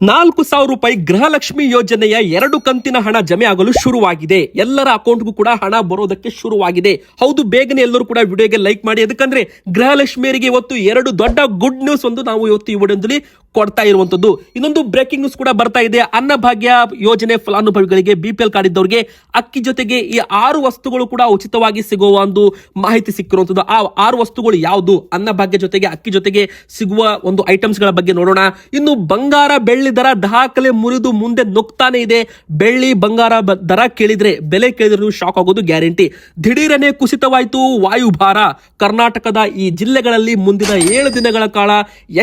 ನಾಲ್ಕು ಸಾವಿರ ರೂಪಾಯಿ ಗೃಹಲಕ್ಷ್ಮಿ ಯೋಜನೆಯ ಎರಡು ಕಂತಿನ ಹಣ ಜಮೆ ಆಗಲು ಶುರುವಾಗಿದೆ. ಎಲ್ಲರ ಅಕೌಂಟ್ಗೂ ಕೂಡ ಹಣ ಬರೋದಕ್ಕೆ ಶುರುವಾಗಿದೆ. ಹೌದು, ಬೇಗನೆ ಎಲ್ಲರೂ ಕೂಡ ವಿಡಿಯೋಗೆ ಲೈಕ್ ಮಾಡಿ. ಅದಕ್ಕಂದ್ರೆ ಗೃಹಲಕ್ಷ್ಮಿಯರಿಗೆ ಇವತ್ತು ಎರಡು ದೊಡ್ಡ ಗುಡ್ ನ್ಯೂಸ್ ಒಂದು ನಾವು ಇವತ್ತು ಈ ವಿಡಿಯೋದಲ್ಲಿ ಕೊಡ್ತಾ ಇರುವಂತದ್ದು ಇನ್ನೊಂದು ಬ್ರೇಕಿಂಗ್ ನ್ಯೂಸ್ ಕೂಡ ಬರ್ತಾ ಇದೆ. ಅನ್ನಭಾಗ್ಯ ಯೋಜನೆ ಫಲಾನುಭವಿಗಳಿಗೆ ಬಿ ಪಿ ಎಲ್ ಕಾರ್ಡ್ ಇದ್ದವರಿಗೆ ಅಕ್ಕಿ ಜೊತೆಗೆ ಈ ಆರು ವಸ್ತುಗಳು ಕೂಡ ಉಚಿತವಾಗಿ ಸಿಗುವ ಒಂದು ಮಾಹಿತಿ ಸಿಕ್ಕಿರುವಂತದ್ದು ಆ ಆರು ವಸ್ತುಗಳು ಯಾವುದು? ಅನ್ನಭಾಗ್ಯ ಜೊತೆಗೆ ಅಕ್ಕಿ ಜೊತೆಗೆ ಸಿಗುವ ಒಂದು ಐಟಮ್ಸ್ಗಳ ಬಗ್ಗೆ ನೋಡೋಣ. ಇನ್ನು ಬಂಗಾರ ಬೆಳ್ಳಿ ದರ ದಾಖಲೆ ಮುರಿದು ಮುಂದೆ ನುಗ್ತಾನೆ ಇದೆ. ಬೆಳ್ಳಿ ಬಂಗಾರ ದರ ಕೇಳಿದ್ರೆ ಬೆಲೆ ಕೇಳಿದ್ರೆ ಶಾಕ್ ಆಗೋದು ಗ್ಯಾರಂಟಿ. ದಿಢೀರನೆ ಕುಸಿತವಾಯಿತು ವಾಯುಭಾರ. ಕರ್ನಾಟಕದ ಈ ಜಿಲ್ಲೆಗಳಲ್ಲಿ ಮುಂದಿನ ಏಳು ದಿನಗಳ ಕಾಲ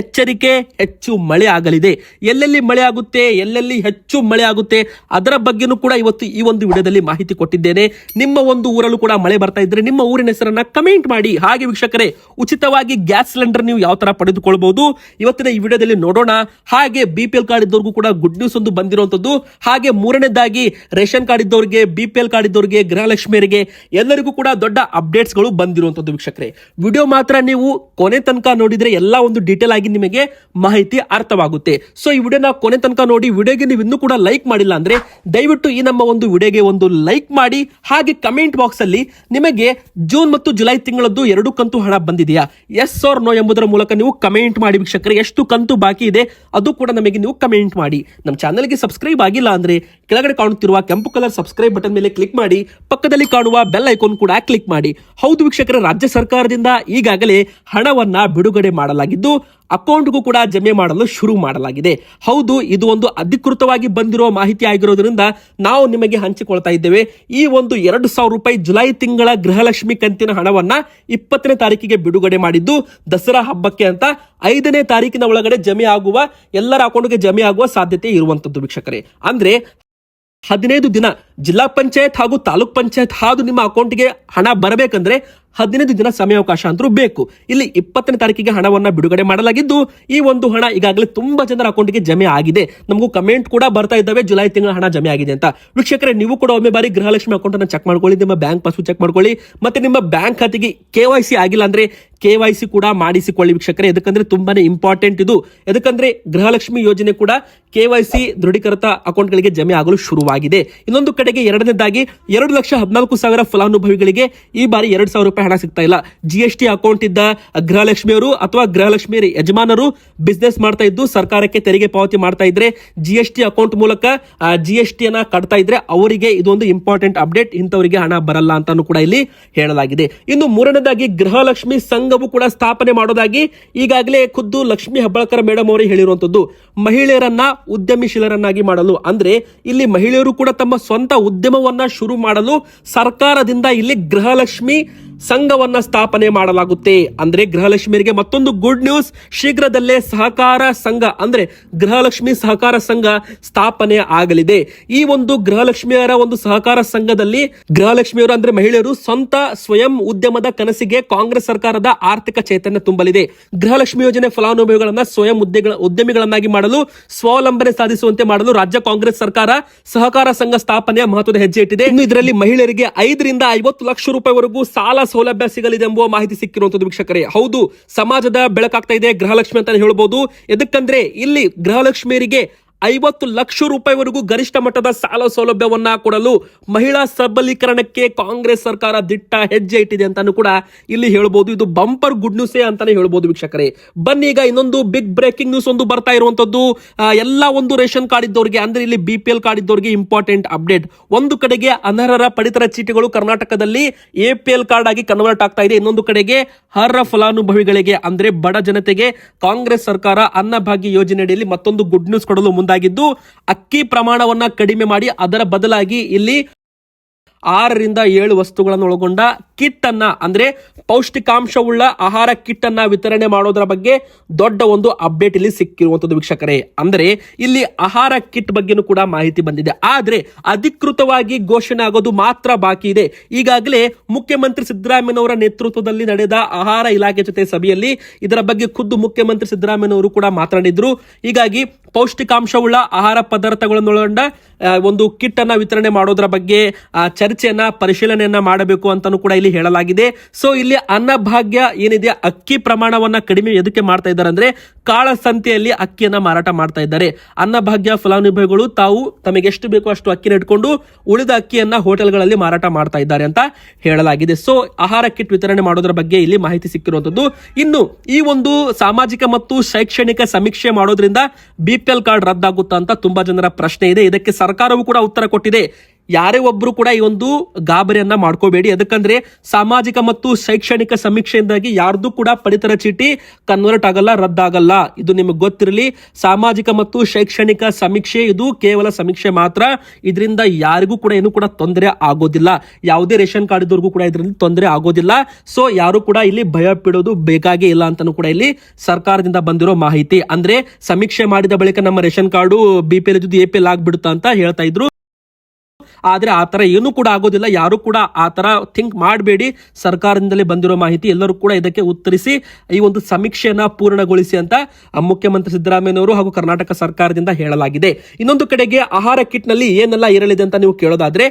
ಎಚ್ಚರಿಕೆ ಹೆಚ್ಚು ಮಳೆ ಆಗಲಿದೆ. ಎಲ್ಲೆಲ್ಲಿ ಮಳೆ ಆಗುತ್ತೆ, ಎಲ್ಲೆಲ್ಲಿ ಹೆಚ್ಚು ಮಳೆ ಆಗುತ್ತೆ, ಅದರ ಬಗ್ಗೆನೂ ಕೂಡ ಇವತ್ತು ಈ ಒಂದು ವಿಡಿಯೋದಲ್ಲಿ ಮಾಹಿತಿ ಕೊಟ್ಟಿದ್ದೇನೆ. ನಿಮ್ಮ ಒಂದು ಊರಲ್ಲೂ ಕೂಡ ಮಳೆ ಬರ್ತಾ ಇದ್ರೆ ನಿಮ್ಮ ಊರಿನ ಹೆಸರನ್ನ ಕಮೆಂಟ್ ಮಾಡಿ. ಹಾಗೆ ವೀಕ್ಷಕರೇ, ಉಚಿತವಾಗಿ ಗ್ಯಾಸ್ ಸಿಲಿಂಡರ್ ನೀವು ಯಾವ ತರ ಪಡೆದುಕೊಳ್ಬಹುದು ಇವತ್ತಿನ ಈ ವಿಡಿಯೋದಲ್ಲಿ ನೋಡೋಣ. ಹಾಗೆ ಬಿಪಿಎಲ್ ಕಾರ್ಡ್ ಇದ್ದವ್ರಿಗೂ ಕೂಡ ಗುಡ್ ನ್ಯೂಸ್ ಒಂದು ಬಂದಿರುವಂತದ್ದು ಹಾಗೆ ಮೂರನೇದಾಗಿ ರೇಷನ್ ಕಾರ್ಡ್ ಇದ್ದವರಿಗೆ ಬಿ ಪಿ ಎಲ್ ಕಾರ್ಡ್ ಇದ್ದವರಿಗೆ ಗೃಹಲಕ್ಷ್ಮಿಯರಿಗೆ ಎಲ್ಲರಿಗೂ ಕೂಡ ದೊಡ್ಡ ಅಪ್ಡೇಟ್ಸ್ಗಳು ಬಂದಿರುವಂತದ್ದು ವೀಕ್ಷಕರೇ. ವಿಡಿಯೋ ಮಾತ್ರ ನೀವು ಕೊನೆ ತನಕ ನೋಡಿದ್ರೆ ಎಲ್ಲ ಒಂದು ಡೀಟೇಲ್ ಆಗಿ ನಿಮಗೆ ಮಾಹಿತಿ ಅರ್ಥವಾಗುತ್ತೆ. ಸೊ ಈ ವಿಡಿಯೋನ ಕೊನೆ ತನಕ ನೋಡಿ, ವಿಡಿಯೋಗೆ ನೀವು ಇನ್ನೂ ಕೂಡ ಲೈಕ್ ಮಾಡಿಲ್ಲ ಅಂದ್ರೆ ದಯವಿಟ್ಟು ಈ ನಮ್ಮ ಒಂದು ವಿಡಿಯೋಗೆ ಒಂದು ಲೈಕ್ ಮಾಡಿ, ಹಾಗೆ ಕಮೆಂಟ್ ಬಾಕ್ಸ್ ಅಲ್ಲಿ ನಿಮಗೆ ಜೂನ್ ಮತ್ತು ಜುಲೈ ತಿಂಗಳದ್ದು ಎರಡು ಕಂತು ಹಣ ಬಂದಿದೆಯಾ? ಎಸ್ ಆರ್ ನೋ ಎಂಬುದರ ಮೂಲಕ ನೀವು ಕಮೆಂಟ್ ಮಾಡಿ ವೀಕ್ಷಕರೇ. ಎಷ್ಟು ಕಂತು ಬಾಕಿ ಇದೆ, ಅದು ಕೂಡ ನಮಗೆ ನೀವು ಕಮೆಂಟ್ ಮಾಡಿ. ನಮ್ಮ ಚಾನಲ್ಗೆ ಸಬ್ಸ್ಕ್ರೈಬ್ ಆಗಿಲ್ಲ ಅಂದ್ರೆ ಕೆಳಗಡೆ ಕಾಣುತ್ತಿರುವ ಕೆಂಪು ಕಲರ್ ಸಬ್ಸ್ಕ್ರೈಬ್ ಬಟನ್ ಮೇಲೆ ಕ್ಲಿಕ್ ಮಾಡಿ. ಪಕ್ಕದಲ್ಲಿ ಕಾಣುವ ಬೆಲ್ ಐಕಾನ್ ಕೂಡ ಕ್ಲಿಕ್ ಮಾಡಿ. ಹೌದು ವೀಕ್ಷಕರ, ರಾಜ್ಯ ಸರ್ಕಾರದಿಂದ ಈಗಾಗಲೇ ಹಣವನ್ನ ಬಿಡುಗಡೆ ಮಾಡಲಾಗಿದ್ದು ಅಕೌಂಟ್ಗೂ ಕೂಡ ಜಮೆ ಮಾಡಲು ಶುರು ಮಾಡಲಾಗಿದೆ. ಹೌದು, ಇದು ಒಂದು ಅಧಿಕೃತವಾಗಿ ಬಂದಿರುವ ಮಾಹಿತಿ ಆಗಿರೋದ್ರಿಂದ ನಾವು ನಿಮಗೆ ಹಂಚಿಕೊಳ್ತಾ ಇದ್ದೇವೆ. ಈ ಒಂದು ಎರಡು ಸಾವಿರ ರೂಪಾಯಿ ಜುಲೈ ತಿಂಗಳ ಗೃಹಲಕ್ಷ್ಮಿ ಕಂತಿನ ಹಣವನ್ನ ಇಪ್ಪತ್ತನೇ ತಾರೀಕಿಗೆ ಬಿಡುಗಡೆ ಮಾಡಿದ್ದು ದಸರಾ ಹಬ್ಬಕ್ಕೆ ಅಂತ ಐದನೇ ತಾರೀಕಿನ ಒಳಗಡೆ ಜಮೆ ಆಗುವ, ಎಲ್ಲರ ಅಕೌಂಟ್ಗೆ ಜಮೆ ಆಗುವ ಸಾಧ್ಯತೆ ಇರುವಂತದ್ದು ವೀಕ್ಷಕರೇ. ಅಂದ್ರೆ ಹದಿನೈದು ದಿನ ಜಿಲ್ಲಾ ಪಂಚಾಯತ್ ಹಾಗೂ ತಾಲೂಕ್ ಪಂಚಾಯತ್ ಹಾಗೂ ನಿಮ್ಮ ಅಕೌಂಟ್ಗೆ ಹಣ ಬರಬೇಕಂದ್ರೆ ಹದಿನೈದು ದಿನ ಸಮಯಾವಕಾಶ ಅಂತೂ ಬೇಕು. ಇಲ್ಲಿ ಇಪ್ಪತ್ತನೇ ತಾರೀಕಿಗೆ ಹಣವನ್ನ ಬಿಡುಗಡೆ ಮಾಡಲಾಗಿದ್ದು, ಈ ಒಂದು ಹಣ ಈಗಾಗಲೇ ತುಂಬಾ ಜನರ ಅಕೌಂಟ್ಗೆ ಜಮೆ ಆಗಿದೆ. ನಮಗೂ ಕಮೆಂಟ್ ಕೂಡ ಬರ್ತಾ ಇದ್ದಾವೆ, ಜುಲೈ ತಿಂಗಳ ಹಣ ಜಮೆ ಆಗಿದೆ ಅಂತ. ವೀಕ್ಷಕರೇ, ನೀವು ಕೂಡ ಒಮ್ಮೆ ಬಾರಿ ಗೃಹಲಕ್ಷ್ಮಿ ಅಕೌಂಟ್ ಅನ್ನು ಚೆಕ್ ಮಾಡ್ಕೊಳ್ಳಿ, ನಿಮ್ಮ ಬ್ಯಾಂಕ್ ಪಾಸ್ಬುಕ್ ಚೆಕ್ ಮಾಡ್ಕೊಳ್ಳಿ, ಮತ್ತೆ ನಿಮ್ಮ ಬ್ಯಾಂಕ್ ಖಾತೆಗೆ ಕೆ ವೈ ಸಿ ಆಗಿಲ್ಲ ಅಂದ್ರೆ ಕೆ ವೈ ಸಿ ಕೂಡ ಮಾಡಿಸಿಕೊಳ್ಳಿ ವೀಕ್ಷಕರೇ. ಯಾಕಂದ್ರೆ ತುಂಬಾನೇ ಇಂಪಾರ್ಟೆಂಟ್ ಇದು. ಯಾಕಂದ್ರೆ ಗೃಹಲಕ್ಷ್ಮಿ ಯೋಜನೆ ಕೂಡ ಕೆ ವೈ ಸಿ ದೃಢೀಕೃತ ಅಕೌಂಟ್ಗಳಿಗೆ ಜಮೆ ಆಗಲು ಶುರುವಾಗಿದೆ. ಇನ್ನೊಂದು ಕಡೆಗೆ ಎರಡನೇದಾಗಿ ಎರಡು ಲಕ್ಷ ಹದಿನಾಲ್ಕು ಸಾವಿರ ಫಲಾನುಭವಿಗಳಿಗೆ ಈ ಬಾರಿ ಎರಡು ಸಾವಿರ ರೂಪಾಯಿ ಹಣ ಸಿಗ್ತಾ ಇಲ್ಲ. ಜಿಎಸ್ಟಿ ಅಕೌಂಟ್ ಇದ್ದ ಗೃಹಲಕ್ಷ್ಮಿಯವರು ಅಥವಾ ಗೃಹಲಕ್ಷ್ಮಿ ಯಜಮಾನರು ಬಿಸ್ನೆಸ್ ಮಾಡ್ತಾ ಇದ್ದು ಸರ್ಕಾರಕ್ಕೆ ತೆರಿಗೆ ಪಾವತಿ ಮಾಡ್ತಾ ಇದ್ರೆ ಜಿಎಸ್ಟಿ ಅಕೌಂಟ್ ಮೂಲಕ ಜಿ ಎಸ್ ಟಿ ಅನ್ನ ಕಟ್ತಾ ಇದ್ರೆ ಅವರಿಗೆ ಇದೊಂದು ಇಂಪಾರ್ಟೆಂಟ್ ಅಪ್ಡೇಟ್ ಇಂಥವರಿಗೆ ಹಣ ಬರಲ್ಲ ಅಂತಾನು ಕೂಡ ಇಲ್ಲಿ ಹೇಳಲಾಗಿದೆ. ಇನ್ನು ಮೂರನೇದಾಗಿ ಗೃಹಲಕ್ಷ್ಮಿ ಸಂಘವು ಕೂಡ ಸ್ಥಾಪನೆ ಮಾಡೋದಾಗಿ ಈಗಾಗಲೇ ಖುದ್ದು ಲಕ್ಷ್ಮಿ ಹೆಬ್ಬಾಳ್ಕರ್ ಮೇಡಮ್ ಅವರೇ ಹೇಳಿರುವಂತದ್ದು ಮಹಿಳೆಯರನ್ನ ಉದ್ಯಮಿಶೀಲರನ್ನಾಗಿ ಮಾಡಲು. ಅಂದ್ರೆ ಇಲ್ಲಿ ಮಹಿಳೆಯರು ಕೂಡ ತಮ್ಮ ಸ್ವಂತ ಉದ್ಯಮವನ್ನ ಶುರು ಮಾಡಲು ಸರ್ಕಾರದಿಂದ ಇಲ್ಲಿ ಗೃಹಲಕ್ಷ್ಮಿ ಸಂಘವನ್ನ ಸ್ಥಾಪನೆ ಮಾಡಲಾಗುತ್ತೆ. ಅಂದ್ರೆ ಗೃಹಲಕ್ಷ್ಮಿಯರಿಗೆ ಮತ್ತೊಂದು ಗುಡ್ ನ್ಯೂಸ್ ಶೀಘ್ರದಲ್ಲೇ ಸಹಕಾರ ಸಂಘ, ಅಂದ್ರೆ ಗೃಹಲಕ್ಷ್ಮಿ ಸಹಕಾರ ಸಂಘ ಸ್ಥಾಪನೆ ಆಗಲಿದೆ. ಈ ಒಂದು ಗೃಹಲಕ್ಷ್ಮಿಯರ ಒಂದು ಸಹಕಾರ ಸಂಘದಲ್ಲಿ ಗೃಹಲಕ್ಷ್ಮಿಯವರು ಅಂದ್ರೆ ಮಹಿಳೆಯರು ಸ್ವಂತ ಸ್ವಯಂ ಉದ್ಯಮದ ಕನಸಿಗೆ ಕಾಂಗ್ರೆಸ್ ಸರ್ಕಾರದ ಆರ್ಥಿಕ ಚೈತನ್ಯ ತುಂಬಲಿದೆ. ಗೃಹಲಕ್ಷ್ಮಿ ಯೋಜನೆ ಫಲಾನುಭವಿಗಳನ್ನ ಸ್ವಯಂ ಉದ್ಯಮಿಗಳನ್ನಾಗಿ ಮಾಡಲು, ಸ್ವಾವಲಂಬನೆ ಸಾಧಿಸುವಂತೆ ಮಾಡಲು ರಾಜ್ಯ ಕಾಂಗ್ರೆಸ್ ಸರ್ಕಾರ ಸಹಕಾರ ಸಂಘ ಸ್ಥಾಪನೆಯ ಮಹತ್ವದ ಹೆಜ್ಜೆ ಇಟ್ಟಿದೆ ಇನ್ನು ಇದರಲ್ಲಿ ಮಹಿಳೆಯರಿಗೆ ಐದರಿಂದ ಐವತ್ತು ಲಕ್ಷ ರೂಪಾಯಿವರೆಗೂ ಸಾಲ ಸೌಲಭ್ಯ ಸಿಗಲಿದೆ ಎಂಬುವ ಮಾಹಿತಿ ಸಿಕ್ಕಿರುವಂತದ್ದು ವೀಕ್ಷಕರೇ. ಹೌದು, ಸಮಾಜದ ಬೆಳಕಾಗ್ತಾ ಇದೆ, ಗೃಹಲಕ್ಷ್ಮಿ ಅಂತಾನೆ ಹೇಳ್ಬೋದು. ಎದಕ್ಕಂದ್ರೆ, ಇಲ್ಲಿ ಗೃಹಲಕ್ಷ್ಮಿಯರಿಗೆ ಐವತ್ತು ಲಕ್ಷ ರೂಪಾಯಿವರೆಗೂ ಗರಿಷ್ಠ ಮಟ್ಟದ ಸಾಲ ಸೌಲಭ್ಯವನ್ನ ಕೊಡಲು ಮಹಿಳಾ ಸಬಲೀಕರಣಕ್ಕೆ ಕಾಂಗ್ರೆಸ್ ಸರ್ಕಾರ ದಿಟ್ಟ ಹೆಜ್ಜೆ ಇಟ್ಟಿದೆ ಅಂತಾನು ಕೂಡ ಇಲ್ಲಿ ಹೇಳ್ಬೋದು. ಇದು ಬಂಪರ್ ಗುಡ್ ನ್ಯೂಸೇ ಅಂತಾನೆ ಹೇಳ್ಬೋದು ವೀಕ್ಷಕರೇ. ಬನ್ನಿ ಈಗ ಇನ್ನೊಂದು ಬಿಗ್ ಬ್ರೇಕಿಂಗ್ ನ್ಯೂಸ್ ಒಂದು ಬರ್ತಾ ಇರುವಂತದ್ದು. ಎಲ್ಲ ಒಂದು ರೇಷನ್ ಕಾರ್ಡ್ ಇದ್ದವರಿಗೆ, ಅಂದ್ರೆ ಇಲ್ಲಿ ಬಿಪಿಎಲ್ ಕಾರ್ಡ್ ಇದ್ದವರಿಗೆ ಇಂಪಾರ್ಟೆಂಟ್ ಅಪ್ಡೇಟ್. ಒಂದು ಕಡೆಗೆ ಅನರ್ಹರ ಪಡಿತರ ಚೀಟಿಗಳು ಕರ್ನಾಟಕದಲ್ಲಿ ಎಪಿಎಲ್ ಕಾರ್ಡ್ ಆಗಿ ಕನ್ವರ್ಟ್ ಆಗ್ತಾ ಇದೆ. ಇನ್ನೊಂದು ಕಡೆಗೆ ಅರ್ಹ ಫಲಾನುಭವಿಗಳಿಗೆ, ಅಂದ್ರೆ ಬಡ ಜನತೆಗೆ ಕಾಂಗ್ರೆಸ್ ಸರ್ಕಾರ ಅನ್ನಭಾಗ್ಯ ಯೋಜನೆಯಡಿಯಲ್ಲಿ ಮತ್ತೊಂದು ಗುಡ್ ನ್ಯೂಸ್ ಕೊಡಲು ಮುಂದಾಗಿದ್ದು ಅಕ್ಕಿ ಪ್ರಮಾಣವನ್ನ ಕಡಿಮೆ ಮಾಡಿ ಅದರ ಬದಲಾಗಿ ಇಲ್ಲಿ ಆರರಿಂದ ಏಳು ವಸ್ತುಗಳನ್ನು ಒಳಗೊಂಡ ಕಿಟ್ ಅನ್ನ ಅಂದ್ರೆ ಪೌಷ್ಟಿಕಾಂಶವುಳ್ಳ ಆಹಾರ ಕಿಟ್ ಅನ್ನ ವಿತರಣೆ ಮಾಡೋದರ ಬಗ್ಗೆ ದೊಡ್ಡ ಒಂದು ಅಪ್ಡೇಟ್ ಇಲ್ಲಿ ಸಿಕ್ಕಿರುವಂತದ್ದು ವೀಕ್ಷಕರೇ. ಅಂದ್ರೆ ಇಲ್ಲಿ ಆಹಾರ ಕಿಟ್ ಬಗ್ಗೆನೂ ಕೂಡ ಮಾಹಿತಿ ಬಂದಿದೆ. ಆದ್ರೆ ಅಧಿಕೃತವಾಗಿ ಘೋಷಣೆ ಆಗೋದು ಮಾತ್ರ ಬಾಕಿ ಇದೆ. ಈಗಾಗಲೇ ಮುಖ್ಯಮಂತ್ರಿ ಸಿದ್ದರಾಮಯ್ಯನವರ ನೇತೃತ್ವದಲ್ಲಿ ನಡೆದ ಆಹಾರ ಇಲಾಖೆ ಜೊತೆ ಸಭೆಯಲ್ಲಿ ಇದರ ಬಗ್ಗೆ ಖುದ್ದು ಮುಖ್ಯಮಂತ್ರಿ ಸಿದ್ದರಾಮಯ್ಯನವರು ಕೂಡ ಮಾತನಾಡಿದ್ರು. ಹೀಗಾಗಿ ಪೌಷ್ಟಿಕಾಂಶವುಳ್ಳ ಆಹಾರ ಪದಾರ್ಥಗಳನ್ನೊಳಗೊಂಡ ಒಂದು ಕಿಟ್ ಅನ್ನ ವಿತರಣೆ ಮಾಡೋದ್ರ ಬಗ್ಗೆ ಚರ್ಚೆಯನ್ನ, ಪರಿಶೀಲನೆಯನ್ನ ಮಾಡಬೇಕು ಅಂತಾನು ಕೂಡ ಇಲ್ಲಿ ಹೇಳಲಾಗಿದೆ. ಸೊ ಇಲ್ಲಿ ಅನ್ನಭಾಗ್ಯ ಏನಿದೆ, ಅಕ್ಕಿ ಪ್ರಮಾಣವನ್ನ ಕಡಿಮೆ ಎದಕ್ಕೆ ಮಾಡ್ತಾ ಇದ್ದಾರೆ ಅಂದ್ರೆ ಕಾಳಸಂತೆಯಲ್ಲಿ ಅಕ್ಕಿಯನ್ನ ಮಾರಾಟ ಮಾಡ್ತಾ ಇದ್ದಾರೆ. ಅನ್ನಭಾಗ್ಯ ಫಲಾನುಭವಿಗಳು ತಾವು ತಮಗೆ ಎಷ್ಟು ಬೇಕೋ ಅಷ್ಟು ಅಕ್ಕಿನ ಇಟ್ಕೊಂಡು, ಉಳಿದ ಅಕ್ಕಿಯನ್ನ ಹೋಟೆಲ್ಗಳಲ್ಲಿ ಮಾರಾಟ ಮಾಡ್ತಾ ಇದ್ದಾರೆ ಅಂತ ಹೇಳಲಾಗಿದೆ. ಸೊ ಆಹಾರ ಕಿಟ್ ವಿತರಣೆ ಮಾಡೋದ್ರ ಬಗ್ಗೆ ಇಲ್ಲಿ ಮಾಹಿತಿ ಸಿಕ್ಕಿರುವಂತದ್ದು. ಇನ್ನು, ಈ ಒಂದು ಸಾಮಾಜಿಕ ಮತ್ತು ಶೈಕ್ಷಣಿಕ ಸಮೀಕ್ಷೆ ಮಾಡೋದ್ರಿಂದ ಬಿ ಪಿ ಎಲ್ ಕಾರ್ಡ್ ರದ್ದಾಗುತ್ತಾ ಅಂತ ತುಂಬಾ ಜನರ ಪ್ರಶ್ನೆ ಇದೆ. ಇದಕ್ಕೆ ಸರ್ಕಾರವು ಕೂಡ ಉತ್ತರ ಕೊಟ್ಟಿದೆ. ಯಾರೇ ಒಬ್ರು ಕೂಡ ಈ ಒಂದು ಗಾಬರಿಯನ್ನ ಮಾಡ್ಕೋಬೇಡಿ. ಅದಕ್ಕಂದ್ರೆ ಸಾಮಾಜಿಕ ಮತ್ತು ಶೈಕ್ಷಣಿಕ ಸಮೀಕ್ಷೆಯಿಂದಾಗಿ ಯಾರ್ದು ಕೂಡ ಪಡಿತರ ಚೀಟಿ ಕನ್ವರ್ಟ್ ಆಗಲ್ಲ, ರದ್ದಾಗಲ್ಲ. ಇದು ನಿಮಗೆ ಗೊತ್ತಿರಲಿ. ಸಾಮಾಜಿಕ ಮತ್ತು ಶೈಕ್ಷಣಿಕ ಸಮೀಕ್ಷೆ, ಇದು ಕೇವಲ ಸಮೀಕ್ಷೆ ಮಾತ್ರ. ಇದರಿಂದ ಯಾರಿಗೂ ಕೂಡ ಏನು ಕೂಡ ತೊಂದರೆ ಆಗೋದಿಲ್ಲ. ಯಾವುದೇ ರೇಷನ್ ಕಾರ್ಡ್ ಇದ್ದವ್ರಿಗೂ ಕೂಡ ಇದರಿಂದ ತೊಂದರೆ ಆಗೋದಿಲ್ಲ. ಸೊ ಯಾರು ಕೂಡ ಇಲ್ಲಿ ಭಯ ಬಿಡೋದು ಬೇಕಾಗೇ ಇಲ್ಲ ಅಂತಾನು ಕೂಡ ಇಲ್ಲಿ ಸರ್ಕಾರದಿಂದ ಬಂದಿರೋ ಮಾಹಿತಿ. ಅಂದ್ರೆ ಸಮೀಕ್ಷೆ ಮಾಡಿದ ಬಳಿಕ ನಮ್ಮ ration card B P L A P ಆಗ್ಬಿಡುತ್ತಾ ಅಂತ ಹೇಳ್ತಾ ಇದ್ರು. ಆದ್ರೆ ಆ ಥರ ಏನೂ ಕೂಡ ಆಗೋದಿಲ್ಲ. ಯಾರು ಕೂಡ ಆ ಥರ ಥಿಂಕ್ ಮಾಡಬೇಡಿ. ಸರ್ಕಾರದಿಂದಲೇ ಬಂದಿರೋ ಮಾಹಿತಿ ಎಲ್ಲರೂ ಕೂಡ ಇದಕ್ಕೆ ಉತ್ತರಿಸಿ, ಈ ಒಂದು ಸಮೀಕ್ಷೆಯನ್ನು ಪೂರ್ಣಗೊಳಿಸಿ ಅಂತ ಮುಖ್ಯಮಂತ್ರಿ ಸಿದ್ದರಾಮಯ್ಯನವರು ಹಾಗೂ ಕರ್ನಾಟಕ ಸರ್ಕಾರದಿಂದ ಹೇಳಲಾಗಿದೆ. ಇನ್ನೊಂದು ಕಡೆಗೆ ಆಹಾರ ಕಿಟ್ನಲ್ಲಿ ಏನೆಲ್ಲ ಇರಲಿದೆ ಅಂತ ನೀವು ಕೇಳೋದಾದ್ರೆ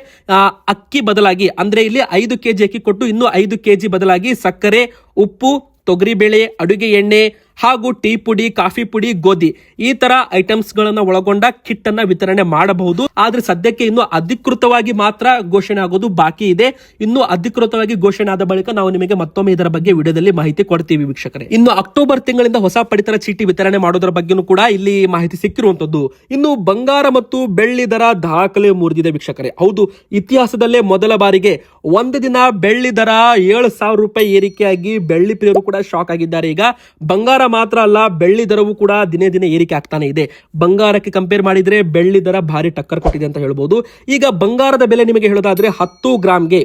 ಅಕ್ಕಿ ಬದಲಾಗಿ, ಅಂದರೆ ಇಲ್ಲಿ ಐದು ಕೆಜಿ ಅಕ್ಕಿ ಕೊಟ್ಟು ಇನ್ನೂ ಐದು ಕೆಜಿ ಬದಲಾಗಿ ಸಕ್ಕರೆ, ಉಪ್ಪು, ತೊಗರಿಬೇಳೆ, ಅಡುಗೆ ಎಣ್ಣೆ ಹಾಗೂ ಟೀ ಪುಡಿ, ಕಾಫಿ ಪುಡಿ, ಗೋಧಿ ಈ ತರ ಐಟಮ್ಸ್ ಗಳನ್ನ ಒಳಗೊಂಡ ಕಿಟ್ ಅನ್ನ ವಿತರಣೆ ಮಾಡಬಹುದು. ಆದ್ರೆ ಸದ್ಯಕ್ಕೆ ಇನ್ನು ಅಧಿಕೃತವಾಗಿ ಮಾತ್ರ ಘೋಷಣೆ ಆಗೋದು ಬಾಕಿ ಇದೆ. ಇನ್ನು ಅಧಿಕೃತವಾಗಿ ಘೋಷಣೆ ಆದ ಬಳಿಕ ನಾವು ನಿಮಗೆ ಮತ್ತೊಮ್ಮೆ ಇದರ ಬಗ್ಗೆ ವಿಡಿಯೋದಲ್ಲಿ ಮಾಹಿತಿ ಕೊಡ್ತೀವಿ ವೀಕ್ಷಕರೇ. ಇನ್ನು ಅಕ್ಟೋಬರ್ ತಿಂಗಳಿಂದ ಹೊಸ ಪಡಿತರ ಚೀಟಿ ವಿತರಣೆ ಮಾಡೋದ್ರ ಬಗ್ಗೆನೂ ಕೂಡ ಇಲ್ಲಿ ಮಾಹಿತಿ ಸಿಕ್ಕಿರುವಂತದ್ದು. ಇನ್ನು ಬಂಗಾರ ಮತ್ತು ಬೆಳ್ಳಿ ದರ ದಾಖಲೆ ಮುರಿದಿದೆ ವೀಕ್ಷಕರೇ. ಹೌದು, ಇತಿಹಾಸದಲ್ಲೇ ಮೊದಲ ಬಾರಿಗೆ ಒಂದು ದಿನ ಬೆಳ್ಳಿ ದರ ಏಳು ಸಾವಿರ ರೂಪಾಯಿ ಏರಿಕೆಯಾಗಿ ಬೆಳ್ಳಿ ಪ್ರಿಯರು ಕೂಡ ಶಾಕ್ ಆಗಿದ್ದಾರೆ. ಈಗ ಬಂಗಾರ ಮಾತ್ರ ಅಲ್ಲ, ಬೆಳ್ಳಿ ದರವು ಕೂಡ ದಿನೇ ದಿನೇ ಏರಿಕೆ ಆಗ್ತಾನೆ ಇದೆ. ಬಂಗಾರಕ್ಕೆ ಕಂಪೇರ್ ಮಾಡಿದ್ರೆ ಬೆಳ್ಳಿ ದರ ಭಾರಿ ಟಕ್ಕರ್ ಕೊಟ್ಟಿದೆ ಅಂತ ಹೇಳ್ಬೋದು. ಈಗ ಬಂಗಾರದ ಬೆಲೆ ನಿಮಗೆ ಹೇಳೋದಾದ್ರೆ ಹತ್ತು ಗ್ರಾಮ್ಗೆ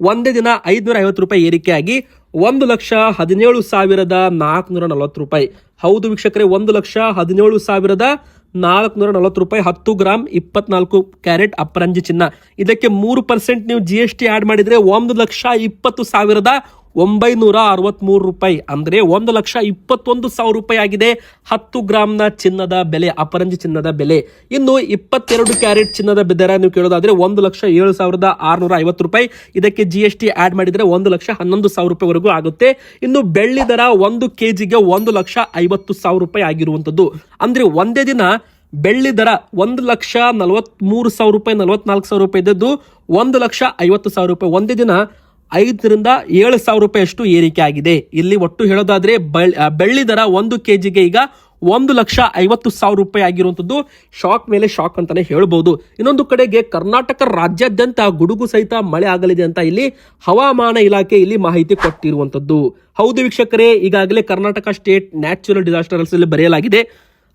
ಒಂದೇ ದಿನ ಐದುನೂರ ಐವತ್ತು ರೂಪಾಯಿ ಏರಿಕೆಯಾಗಿ ಒಂದು ಲಕ್ಷ ಹದಿನೇಳು ಸಾವಿರದ ನಾಲ್ಕುನೂರ ನಲವತ್ತು ರೂಪಾಯಿ. ಹೌದು ವೀಕ್ಷಕರೇ, ಒಂದು ಲಕ್ಷ ಹದಿನೇಳು ಸಾವಿರದ ನಾಲ್ಕುನೂರ ನಲವತ್ತು ರೂಪಾಯಿ, ಹತ್ತು ಗ್ರಾಮ್ ಇಪ್ಪತ್ನಾಲ್ಕು ಕ್ಯಾರೆಟ್ ಅಪರಂಜಿ ಚಿನ್ನ. ಇದಕ್ಕೆ ಮೂರು ಪರ್ಸೆಂಟ್ ನೀವು ಜಿ ಎಸ್ ಟಿ ಆ್ಯಡ್ ಮಾಡಿದ್ರೆ ಒಂದು ಲಕ್ಷ ಇಪ್ಪತ್ತು ಸಾವಿರದ ಒಂಬೈನೂರ ಅರವತ್ಮೂರು ರೂಪಾಯಿ ಅಂದ್ರೆ ಒಂದು ಲಕ್ಷ ಇಪ್ಪತ್ತೊಂದು ಸಾವಿರ ರೂಪಾಯಿ ಆಗಿದೆ. ಹತ್ತು ಗ್ರಾಮ್ನ ಚಿನ್ನದ ಬೆಲೆ, ಅಪರಂಜಿ ಚಿನ್ನದ ಬೆಲೆ. ಇನ್ನು ಇಪ್ಪತ್ತೆರಡು ಕ್ಯಾರೆಟ್ ಚಿನ್ನದ ಬೆದರ ನೀವು ಕೇಳೋದಾದರೆ ಒಂದು ಲಕ್ಷ ಏಳು ಸಾವಿರದ ಆರುನೂರ ಐವತ್ತು ರೂಪಾಯಿ. ಇದಕ್ಕೆ ಜಿ ಎಸ್ ಟಿ ಆಡ್ ಮಾಡಿದ್ರೆ ಒಂದು ಲಕ್ಷ ಹನ್ನೊಂದು ಸಾವಿರ ರೂಪಾಯಿವರೆಗೂ ಆಗುತ್ತೆ. ಇನ್ನು ಬೆಳ್ಳಿ ದರ ಒಂದು ಕೆಜಿಗೆ ಒಂದು ಲಕ್ಷ ಐವತ್ತು ಸಾವಿರ ರೂಪಾಯಿ ಆಗಿರುವಂತದ್ದು ಅಂದ್ರೆ ಒಂದೇ ದಿನ ಬೆಳ್ಳಿ ದರ ಒಂದು ಲಕ್ಷ ನಲವತ್ಮೂರು ಸಾವಿರ ರೂಪಾಯಿ, ನಲವತ್ನಾಲ್ಕು ಸಾವಿರ ರೂಪಾಯಿ ಇದ್ದದ್ದು, ಒಂದು ಲಕ್ಷ ಐವತ್ತು ಸಾವಿರ ರೂಪಾಯಿ. ಒಂದೇ ದಿನ ಐದರಿಂದ ಏಳು ಸಾವಿರ ರೂಪಾಯಿ ಅಷ್ಟು ಏರಿಕೆ ಆಗಿದೆ. ಇಲ್ಲಿ ಒಟ್ಟು ಹೇಳೋದಾದ್ರೆ ಬೆಳ್ಳಿ ದರ ಒಂದು ಕೆಜಿಗೆ ಈಗ ಒಂದು ಲಕ್ಷ ಐವತ್ತು ಸಾವಿರ ರೂಪಾಯಿ ಆಗಿರುವಂಥದ್ದು. ಶಾಕ್ ಮೇಲೆ ಶಾಕ್ ಅಂತಾನೆ ಹೇಳ್ಬೋದು. ಇನ್ನೊಂದು ಕಡೆಗೆ ಕರ್ನಾಟಕ ರಾಜ್ಯಾದ್ಯಂತ ಗುಡುಗು ಸಹಿತ ಮಳೆ ಆಗಲಿದೆ ಅಂತ ಇಲ್ಲಿ ಹವಾಮಾನ ಇಲಾಖೆ ಇಲ್ಲಿ ಮಾಹಿತಿ ಕೊಟ್ಟಿರುವಂಥದ್ದು. ಹೌದು ವೀಕ್ಷಕರೇ, ಈಗಾಗಲೇ ಕರ್ನಾಟಕ ಸ್ಟೇಟ್ ನ್ಯಾಚುರಲ್ ಡಿಸಾಸ್ಟರ್ಸ್ ಅಲ್ಲಿ ಬರೆಯಲಾಗಿದೆ.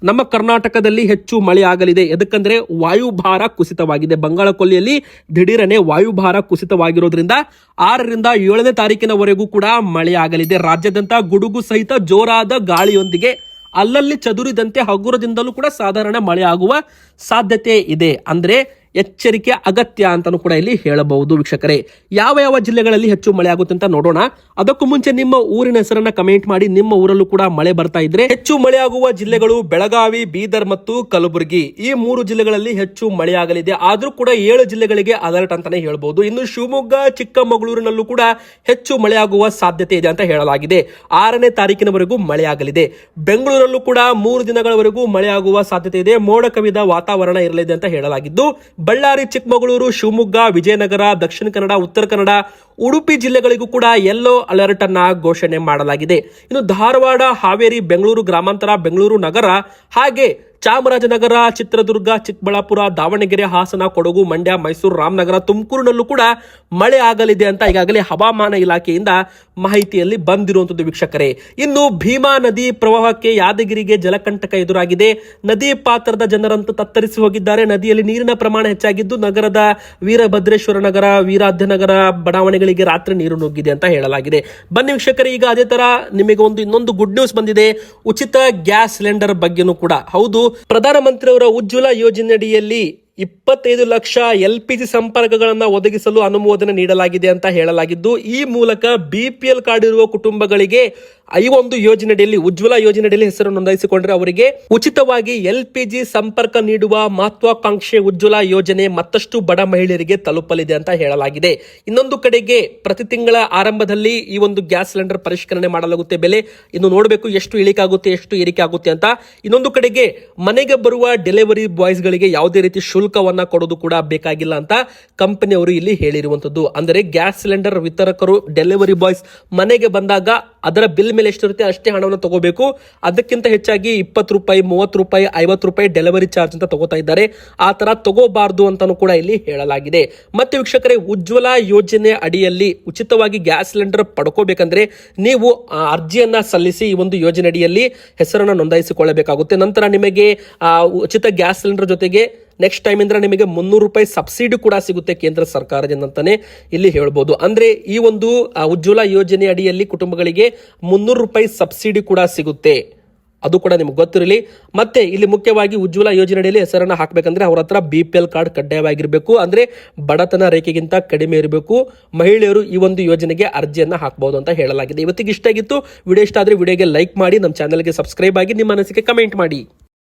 ನಮ್ಮ ಕರ್ನಾಟಕದಲ್ಲಿ ಹೆಚ್ಚು ಮಳೆ ಆಗಲಿದೆ. ಎದಕ್ಕಂದ್ರೆ ವಾಯುಭಾರ ಕುಸಿತವಾಗಿದೆ. ಬಂಗಾಳಕೊಲ್ಲಿಯಲ್ಲಿ ದಿಢೀರನೆ ವಾಯುಭಾರ ಕುಸಿತವಾಗಿರೋದ್ರಿಂದ ಆರರಿಂದ ಏಳನೇ ತಾರೀಕಿನವರೆಗೂ ಕೂಡ ಮಳೆ ಆಗಲಿದೆ. ರಾಜ್ಯದಂತ ಗುಡುಗು ಸಹಿತ ಜೋರಾದ ಗಾಳಿಯೊಂದಿಗೆ ಅಲ್ಲಲ್ಲಿ ಚದುರಿದಂತೆ ಹಗುರದಿಂದಲೂ ಕೂಡ ಸಾಧಾರಣ ಮಳೆ ಆಗುವ ಸಾಧ್ಯತೆ ಇದೆ. ಅಂದ್ರೆ ಎಚ್ಚರಿಕೆ ಅಗತ್ಯ ಅಂತಲೂ ಕೂಡ ಇಲ್ಲಿ ಹೇಳಬಹುದು ವೀಕ್ಷಕರೇ. ಯಾವ ಯಾವ ಜಿಲ್ಲೆಗಳಲ್ಲಿ ಹೆಚ್ಚು ಮಳೆ ಆಗುತ್ತೆ ಅಂತ ನೋಡೋಣ. ಅದಕ್ಕೂ ಮುಂಚೆ ನಿಮ್ಮ ಊರಿನ ಹೆಸರನ್ನ ಕಮೆಂಟ್ ಮಾಡಿ, ನಿಮ್ಮ ಊರಲ್ಲೂ ಕೂಡ ಮಳೆ ಬರ್ತಾ ಇದ್ರೆ ಹೆಚ್ಚು ಮಳೆ ಆಗುವ ಜಿಲ್ಲೆಗಳು ಬೆಳಗಾವಿ, ಬೀದರ್ ಮತ್ತು ಕಲಬುರಗಿ. ಈ ಮೂರು ಜಿಲ್ಲೆಗಳಲ್ಲಿ ಹೆಚ್ಚು ಮಳೆ ಆಗಲಿದೆ. ಆದ್ರೂ ಕೂಡ ಏಳು ಜಿಲ್ಲೆಗಳಿಗೆ ಅಲರ್ಟ್ ಅಂತಾನೆ ಹೇಳಬಹುದು ಇನ್ನು ಶಿವಮೊಗ್ಗ, ಚಿಕ್ಕಮಗಳೂರಿನಲ್ಲೂ ಕೂಡ ಹೆಚ್ಚು ಮಳೆ ಆಗುವ ಸಾಧ್ಯತೆ ಇದೆ ಅಂತ ಹೇಳಲಾಗಿದೆ. ಆರನೇ ತಾರೀಕಿನವರೆಗೂ ಮಳೆ ಆಗಲಿದೆ. ಬೆಂಗಳೂರಲ್ಲೂ ಕೂಡ ಮೂರು ದಿನಗಳವರೆಗೂ ಮಳೆ ಆಗುವ ಸಾಧ್ಯತೆ ಇದೆ. ಮೋಡ ಕವಿದ ವಾತಾವರಣ ಇರಲಿದೆ ಅಂತ ಹೇಳಲಾಗಿದ್ದು ಬಳ್ಳಾರಿ, ಚಿಕ್ಕಮಗಳೂರು, ಶಿವಮೊಗ್ಗ, ವಿಜಯನಗರ, ದಕ್ಷಿಣ ಕನ್ನಡ, ಉತ್ತರ ಕನ್ನಡ, ಉಡುಪಿ ಜಿಲ್ಲೆಗಳಿಗೂ ಕೂಡ ಯೆಲ್ಲೋ ಅಲರ್ಟ್ ಅನ್ನ ಘೋಷಣೆ ಮಾಡಲಾಗಿದೆ. ಇನ್ನು ಧಾರವಾಡ, ಹಾವೇರಿ, ಬೆಂಗಳೂರು ಗ್ರಾಮಾಂತರ, ಬೆಂಗಳೂರು ನಗರ, ಹಾಗೆ ಚಾಮರಾಜನಗರ, ಚಿತ್ರದುರ್ಗ, ಚಿಕ್ಕಬಳ್ಳಾಪುರ, ದಾವಣಗೆರೆ, ಹಾಸನ, ಕೊಡಗು, ಮಂಡ್ಯ, ಮೈಸೂರು, ರಾಮನಗರ ತುಮಕೂರಿನಲ್ಲೂ ಕೂಡ ಮಳೆ ಆಗಲಿದೆ ಅಂತ ಈಗಾಗಲೇ ಹವಾಮಾನ ಇಲಾಖೆಯಿಂದ ಮಾಹಿತಿಯಲ್ಲಿ ಬಂದಿರುವಂತದ್ದು ವೀಕ್ಷಕರೇ. ಇನ್ನು ಭೀಮಾ ನದಿ ಪ್ರವಾಹಕ್ಕೆ ಯಾದಗಿರಿಗೆ ಜಲಕಂಟಕ ಎದುರಾಗಿದೆ. ನದಿ ಪಾತ್ರದ ಜನರಂತೂ ತತ್ತರಿಸಿ ಹೋಗಿದ್ದಾರೆ. ನದಿಯಲ್ಲಿ ನೀರಿನ ಪ್ರಮಾಣ ಹೆಚ್ಚಾಗಿದ್ದು ನಗರದ ವೀರಭದ್ರೇಶ್ವರ ನಗರ ವೀರಾಧ್ಯನಗರ ಬಡಾವಣೆಗಳಿಗೆ ರಾತ್ರಿ ನೀರು ನುಗ್ಗಿದೆ ಅಂತ ಹೇಳಲಾಗಿದೆ. ಬನ್ನಿ ವೀಕ್ಷಕರೇ, ಈಗ ಅದೇ ತರ ನಿಮಗೆ ಒಂದು ಇನ್ನೊಂದು ಗುಡ್ ನ್ಯೂಸ್ ಬಂದಿದೆ. ಉಚಿತ ಗ್ಯಾಸ್ ಸಿಲಿಂಡರ್ ಬಗ್ಗೆನೂ ಕೂಡ. ಹೌದು ಪ್ರಧಾನಮಂತ್ರಿಯವರ ಉಜ್ವಲ ಯೋಜನೆಯಡಿಯಲ್ಲಿ ಇಪ್ಪತ್ತೈದು ಲಕ್ಷ ಎಲ್ ಪಿ ಜಿ ಸಂಪರ್ಕಗಳನ್ನು ಒದಗಿಸಲು ಅನುಮೋದನೆ ನೀಡಲಾಗಿದೆ ಅಂತ ಹೇಳಲಾಗಿದ್ದು, ಈ ಮೂಲಕ ಬಿ ಪಿ ಎಲ್ ಕಾರ್ಡ್ ಇರುವ ಕುಟುಂಬಗಳಿಗೆ ಈ ಒಂದು ಯೋಜನೆಯಲ್ಲಿ, ಉಜ್ವಲ ಯೋಜನೆಯಲ್ಲಿ ಹೆಸರು ನೋಂದಾಯಿಸಿಕೊಂಡ್ರೆ ಅವರಿಗೆ ಉಚಿತವಾಗಿ ಎಲ್ ಪಿ ಜಿ ಸಂಪರ್ಕ ನೀಡುವ ಮಹತ್ವಾಕಾಂಕ್ಷೆ ಉಜ್ವಲ ಯೋಜನೆ ಮತ್ತಷ್ಟು ಬಡ ಮಹಿಳೆಯರಿಗೆ ತಲುಪಲಿದೆ ಅಂತ ಹೇಳಲಾಗಿದೆ. ಇನ್ನೊಂದು ಕಡೆಗೆ ಪ್ರತಿ ತಿಂಗಳ ಆರಂಭದಲ್ಲಿ ಈ ಒಂದು ಗ್ಯಾಸ್ ಸಿಲಿಂಡರ್ ಪರಿಷ್ಕರಣೆ ಮಾಡಲಾಗುತ್ತೆ ಬೆಲೆ. ಇನ್ನು ನೋಡಬೇಕು ಎಷ್ಟು ಇಳಿಕೆ ಆಗುತ್ತೆ ಎಷ್ಟು ಏರಿಕೆ ಆಗುತ್ತೆ ಅಂತ. ಇನ್ನೊಂದು ಕಡೆಗೆ ಮನೆಗೆ ಬರುವ ಡೆಲಿವರಿ ಬಾಯ್ಸ್ ಗಳಿಗೆ ಯಾವುದೇ ರೀತಿ ಶುಲ್ಕವನ್ನ ಕೊಡೋದು ಕೂಡ ಬೇಕಾಗಿಲ್ಲ ಅಂತ ಕಂಪನಿಯವರು ಇಲ್ಲಿ ಹೇಳಿರುವಂತದ್ದು ಅಂದರೆ ಗ್ಯಾಸ್ ಸಿಲಿಂಡರ್ ವಿತರಕರು, ಡೆಲಿವರಿ ಬಾಯ್ಸ್ ಮನೆಗೆ ಬಂದಾಗ ಅದರ ಬಿಲ್ ಮೇಲೆ ಎಷ್ಟಿರುತ್ತೆ ಅಷ್ಟೇ ಹಣವನ್ನು ತಗೋಬೇಕು. ಅದಕ್ಕಿಂತ ಹೆಚ್ಚಾಗಿ ಇಪ್ಪತ್ತು ರೂಪಾಯಿ, ಮೂವತ್ತು ರೂಪಾಯಿ, ಐವತ್ತು ರೂಪಾಯಿ ಡೆಲಿವರಿ ಚಾರ್ಜ್ ಅಂತ ತಗೋತಾ ಇದ್ದಾರೆ. ಆ ತರ ತಗೋಬಾರ್ದು ಅಂತಾನು ಕೂಡ ಇಲ್ಲಿ ಹೇಳಲಾಗಿದೆ. ಮತ್ತೆ ವೀಕ್ಷಕರೇ, ಉಜ್ವಲ ಯೋಜನೆ ಅಡಿಯಲ್ಲಿ ಉಚಿತವಾಗಿ ಗ್ಯಾಸ್ ಸಿಲಿಂಡರ್ ಪಡ್ಕೋಬೇಕಂದ್ರೆ ನೀವು ಅರ್ಜಿಯನ್ನ ಸಲ್ಲಿಸಿ ಈ ಒಂದು ಯೋಜನೆ ಅಡಿಯಲ್ಲಿ ಹೆಸರನ್ನು ನೋಂದಾಯಿಸಿಕೊಳ್ಳಬೇಕಾಗುತ್ತೆ. ನಂತರ ನಿಮಗೆ ಉಚಿತ ಗ್ಯಾಸ್ ಸಿಲಿಂಡರ್ ಜೊತೆಗೆ ನೆಕ್ಸ್ಟ್ ಟೈಮ್ ಇಂದ ನಿಮಗೆ ಮುನ್ನೂರು ರೂಪಾಯಿ ಸಬ್ಸಿಡಿ ಕೂಡ ಸಿಗುತ್ತೆ ಕೇಂದ್ರ ಸರ್ಕಾರದಿಂದ ಅಂತಾನೆ ಇಲ್ಲಿ ಹೇಳ್ಬೋದು. ಅಂದ್ರೆ ಈ ಒಂದು ಉಜ್ವಲ ಯೋಜನೆ ಅಡಿಯಲ್ಲಿ ಕುಟುಂಬಗಳಿಗೆ ಮುನ್ನೂರು ರೂಪಾಯಿ ಸಬ್ಸಿಡಿ ಕೂಡ ಸಿಗುತ್ತೆ. ಅದು ಕೂಡ ನಿಮ್ಗೆ ಗೊತ್ತಿರಲಿ. ಮತ್ತೆ ಇಲ್ಲಿ ಮುಖ್ಯವಾಗಿ ಉಜ್ವಲ ಯೋಜನೆ ಅಡಿಯಲ್ಲಿ ಹೆಸರನ್ನ ಹಾಕಬೇಕಂದ್ರೆ ಅವ್ರ ಹತ್ರ ಬಿ ಪಿ ಎಲ್ ಕಾರ್ಡ್ ಕಡ್ಡಾಯವಾಗಿರಬೇಕು. ಅಂದ್ರೆ ಬಡತನ ರೇಖೆಗಿಂತ ಕಡಿಮೆ ಇರಬೇಕು. ಮಹಿಳೆಯರು ಈ ಒಂದು ಯೋಜನೆಗೆ ಅರ್ಜಿಯನ್ನ ಹಾಕಬಹುದು ಅಂತ ಹೇಳಲಾಗಿದೆ. ಇವತ್ತಿಗೆ ಇಷ್ಟ ಆಗಿತ್ತು. ವಿಡಿಯೋ ಇಷ್ಟ ಆದ್ರೆ ವಿಡಿಯೋಗೆ ಲೈಕ್ ಮಾಡಿ, ನಮ್ಮ ಚಾನಲ್ಗೆ ಸಬ್ಸ್ಕ್ರೈಬ್ ಆಗಿ, ನಿಮ್ಮ ಅನಿಸಿಕೆ ಕಮೆಂಟ್ ಮಾಡಿ.